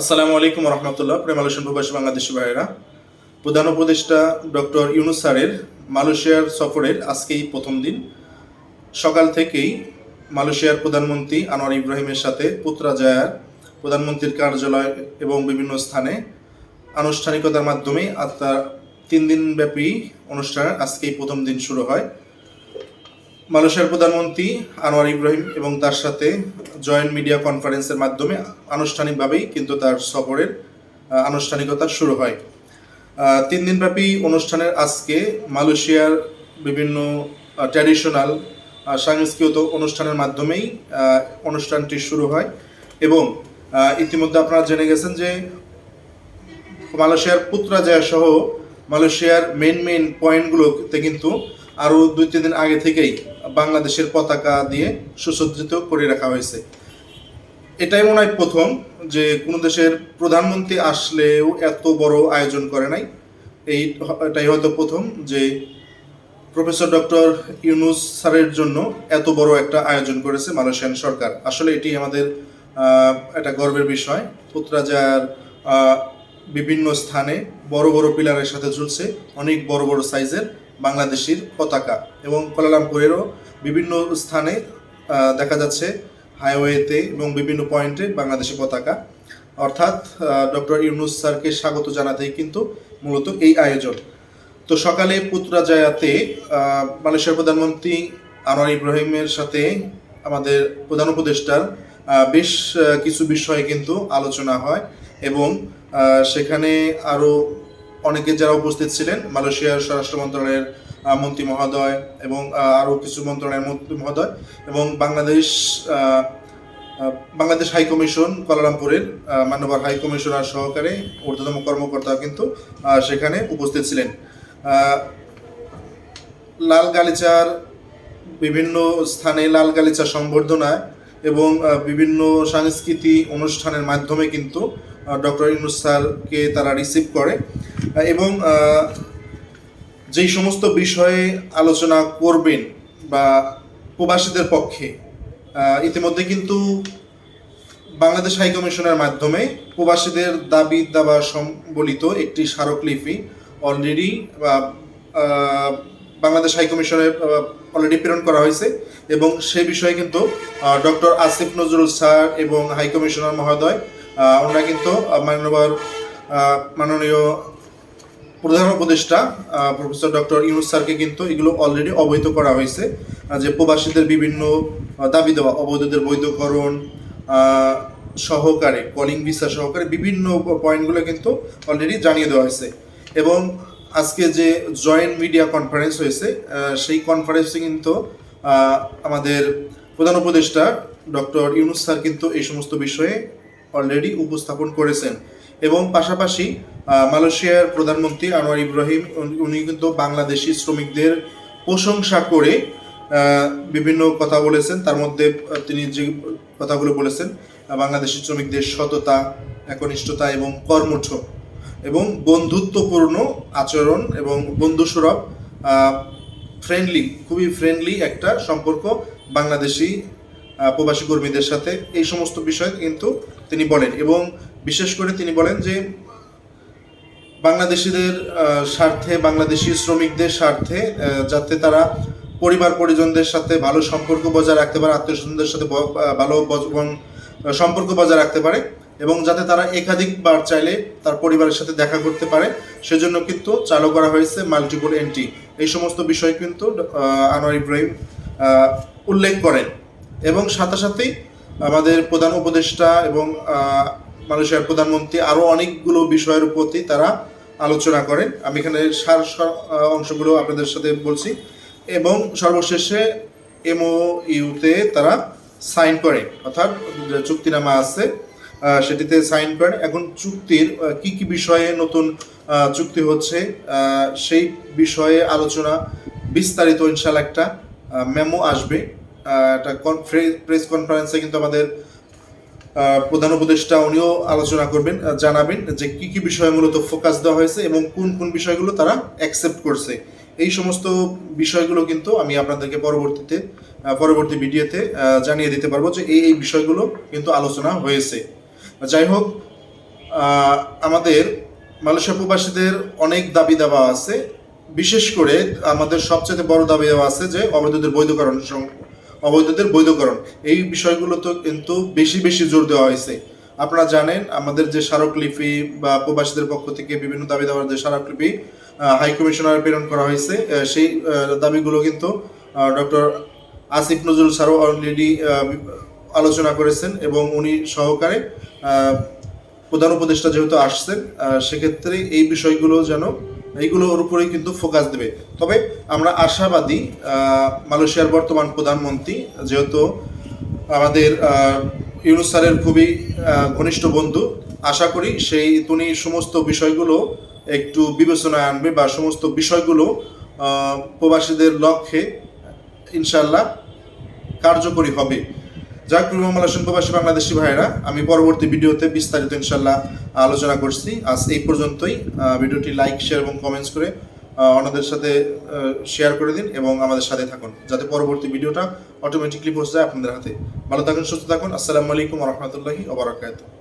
আসসালামু আলাইকুম রহমতুল্লাহ প্রেম আলোচন প্রবাসী বাংলাদেশি ভাইয়েরা। প্রধান উপদেষ্টা ডক্টর ইউনুস স্যারের মালয়েশিয়ার সফরের আজকেই প্রথম দিন। সকাল থেকেই মালয়েশিয়ার প্রধানমন্ত্রী আনোয়ার ইব্রাহিমের সাথে পুত্রা পুত্রাজায়ার প্রধানমন্ত্রীর কার্যালয় এবং বিভিন্ন স্থানে আনুষ্ঠানিকতার মাধ্যমে আর তার তিন দিনব্যাপী অনুষ্ঠানের আজকেই প্রথম দিন শুরু হয়। মালয়েশিয়ার প্রধানমন্ত্রী আনোয়ার ইব্রাহিম এবং তার সাথে জয়েন্ট মিডিয়া কনফারেন্সের মাধ্যমে আনুষ্ঠানিকভাবেই কিন্তু তার সফরের আনুষ্ঠানিকতা শুরু হয়। তিন দিনব্যাপী অনুষ্ঠানের আজকে মালয়েশিয়ার বিভিন্ন ট্র্যাডিশনাল সাংস্কৃতিক অনুষ্ঠানের মাধ্যমেই অনুষ্ঠানটি শুরু হয় এবং ইতিমধ্যে আপনারা জেনে গেছেন যে মালয়েশিয়ার পুত্রাজয়া সহ মালয়েশিয়ার মেন মেন পয়েন্টগুলোতে কিন্তু আরও দুই তিন দিন আগে থেকেই বাংলাদেশের পতাকা দিয়ে সুসজ্জিত করে রাখা হয়েছে। এটাই মনে হয় প্রথম যে কোনো দেশের প্রধানমন্ত্রী আসলেও এত বড় আয়োজন করে নাই। এই এটাই হয়তো প্রথম যে প্রফেসর ডক্টর ইউনুস স্যারের জন্য এত বড় একটা আয়োজন করেছে মালয়েশিয়ান সরকার। আসলে এটি আমাদের একটা গর্বের বিষয়। পুত্রাজার বিভিন্ন স্থানে বড় বড় পিলারের সাথে ঝুলছে অনেক বড় বড় সাইজের বাংলাদেশের পতাকা। এবং কোলালামপুরেরও বিভিন্ন স্থানে দেখা যাচ্ছে হাইওয়েতে এবং বিভিন্ন পয়েন্টে বাংলাদেশি পতাকা। অর্থাৎ ডক্টর ইউনুস স্যারকে স্বাগত জানাতেই কিন্তু মূলত এই আয়োজন। তো সকালে পুত্রাজায়াতে মালয়েশিয়ার প্রধানমন্ত্রী আনোয়ার ইব্রাহিমের সাথে আমাদের প্রধান উপদেষ্টার বেশ কিছু বিষয়ে কিন্তু আলোচনা হয় এবং সেখানে আরও অনেকে যারা উপস্থিত ছিলেন, মালয়েশিয়ার স্বরাষ্ট্র মন্ত্রণালয়ের মন্ত্রী মহোদয় এবং আরও কিছু মন্ত্রণালয়ের মন্ত্রী মহোদয় এবং বাংলাদেশ বাংলাদেশ হাই কমিশন কুয়ালালামপুরের মান্যবর হাই কমিশনার সহকারে ঊর্ধ্বতম কর্মকর্তা কিন্তু সেখানে উপস্থিত ছিলেন। লাল গালিচার বিভিন্ন স্থানে লাল গালিচা সংবর্ধনায় এবং বিভিন্ন সাংস্কৃতিক অনুষ্ঠানের মাধ্যমে কিন্তু ডক্টর ইউনুস তারা রিসিভ করে। এবং যেই সমস্ত বিষয়ে আলোচনা করবেন বা প্রবাসীদের পক্ষে ইতিমধ্যে কিন্তু বাংলাদেশ হাই কমিশনের মাধ্যমে প্রবাসীদের দাবি দাবা সম্বলিত একটি স্মারকলিপি অলরেডি বাংলাদেশ হাই কমিশনে অলরেডি প্রেরণ করা হয়েছে এবং সে বিষয়ে কিন্তু ডক্টর আসিফ নজরুল স্যার এবং হাই কমিশনার মহোদয় ওনারা কিন্তু মাননীয় মাননীয় প্রধান উপদেষ্টা প্রফেসর ডক্টর ইউনুস স্যারকে কিন্তু এগুলো অলরেডি অবহিত করা হয়েছে যে প্রবাসীদের বিভিন্ন দাবি দেওয়া, অবৈধদের বৈধকরণ সহকারে কলিং ভিসা সহকারে বিভিন্ন পয়েন্টগুলো কিন্তু অলরেডি জানিয়ে দেওয়া হয়েছে। এবং আজকে যে জয়েন্ট মিডিয়া কনফারেন্স হয়েছে সেই কনফারেন্সে কিন্তু আমাদের প্রধান উপদেষ্টা ডক্টর ইউনুস স্যার কিন্তু এই সমস্ত বিষয়ে অলরেডি উপস্থাপন করেছেন। এবং পাশাপাশি মালয়েশিয়ার প্রধানমন্ত্রী আনোয়ার ইব্রাহিম, উনি- কিন্তু বাংলাদেশি শ্রমিকদের প্রশংসা করে বিভিন্ন কথা বলেছেন। তার মধ্যে তিনি যে কথাগুলো বলেছেন বাংলাদেশি শ্রমিকদের সততা, একনিষ্ঠতা এবং কর্মঠ এবং বন্ধুত্বপূর্ণ আচরণ এবং বন্ধুসুলভ ফ্রেন্ডলি খুবই ফ্রেন্ডলি একটা সম্পর্ক বাংলাদেশি প্রবাসী কর্মীদের সাথে। এই সমস্ত বিষয় কিন্তু তিনি বলেন এবং বিশেষ করে তিনি বলেন যে, বাংলাদেশিদের স্বার্থে, বাংলাদেশি শ্রমিকদের স্বার্থে যাতে তারা পরিবার পরিজনদের সাথে ভালো সম্পর্ক বজায় রাখতে পারে, আত্মীয় স্বজনদের সাথে ভালো সম্পর্ক বজায় রাখতে পারে এবং যাতে তারা একাধিকবার চাইলে তার পরিবারের সাথে দেখা করতে পারে। সেজন্য কিন্তু চালু করা হয়েছে মাল্টিপল এন্ট্রি। এই সমস্ত বিষয় কিন্তু আনোয়ার ইব্রাহিম উল্লেখ করেন। এবং সাথে সাথেই আমাদের প্রধান উপদেষ্টা এবং মালয়েশিয়ার প্রধানমন্ত্রী আরও অনেকগুলো বিষয়ের প্রতি তারা আলোচনা করেন। আমি এখানে সার অংশগুলো আপনাদের সাথে বলছি। এবং সর্বশেষে এমও ইউতে তারা সাইন করে, অর্থাৎ চুক্তিনামা আছে সেটিতে সাইন করে। এখন চুক্তির কি কি বিষয়ে নতুন চুক্তি হচ্ছে সেই বিষয়ে আলোচনা বিস্তারিত ইনশাল একটা মেমো আসবে। একটা প্রেস কনফারেন্সে কিন্তু আমাদের প্রধান উপদেষ্টা উনিও আলোচনা করবেন জানাবেন যে কি কি বিষয়ে মূলত ফোকাস দেওয়া হয়েছে এবং কোন কোন বিষয়গুলো তারা অ্যাকসেপ্ট করছে। এই সমস্ত বিষয়গুলো কিন্তু আমি আপনাদেরকে পরবর্তীতে পরবর্তী ভিডিওতে জানিয়ে দিতে পারব যে এই এই বিষয়গুলো কিন্তু আলোচনা হয়েছে। যাই হোক আমাদের মালয়েশিয়া প্রবাসীদের অনেক দাবি দেওয়া আছে। বিশেষ করে আমাদের সবচেয়ে বড় দাবি দেওয়া আছে যে অবৈধদের বৈধকরণ অবৈধদের বৈধকরণ। এই বিষয়গুলো তো কিন্তু বেশি বেশি জোর দেওয়া হয়েছে। আপনারা জানেন, আমাদের যে স্মারকলিপি বা প্রবাসীদের পক্ষ থেকে বিভিন্ন দাবি দেওয়ার যে স্মারকলিপি হাই কমিশনার প্রেরণ করা হয়েছে। সেই দাবিগুলো কিন্তু ডক্টর আসিফ নজরুল স্যারও অলরেডি আলোচনা করেছেন এবং উনি সহকারে প্রধান উপদেষ্টা যেহেতু আসছেন সেক্ষেত্রে এই বিষয়গুলো যেন এইগুলোর উপরেই কিন্তু ফোকাস দেবে। তবে আমরা আশাবাদী মালয়েশিয়ার বর্তমান প্রধানমন্ত্রী যেহেতু আমাদের আহ, ইউনুস স্যারের খুবই ঘনিষ্ঠ বন্ধু আশা করি সেই তিনি সমস্ত বিষয়গুলো একটু বিবেচনায় আনবে বা সমস্ত বিষয়গুলো প্রবাসীদের লক্ষ্যে ইনশাল্লাহ কার্যকরী হবে। যাক মালয়েশিয়ান প্রবাসী বাংলাদেশি ভাইরা আমি পরবর্তী ভিডিওতে বিস্তারিত ইনশাল্লাহ আলোচনা করছি। আজ এই পর্যন্তই। ভিডিওটি লাইক শেয়ার এবং কমেন্টস করে অন্যদের সাথে শেয়ার করে দিন এবং আমাদের সাথে থাকুন, যাতে পরবর্তী ভিডিওটা অটোমেটিকলি পৌঁছে যায় আপনাদের হাতে। ভালো থাকুন, সুস্থ থাকুন। আসসালামু আলাইকুম রহমতুল্লাহি ওবরাকাতুহ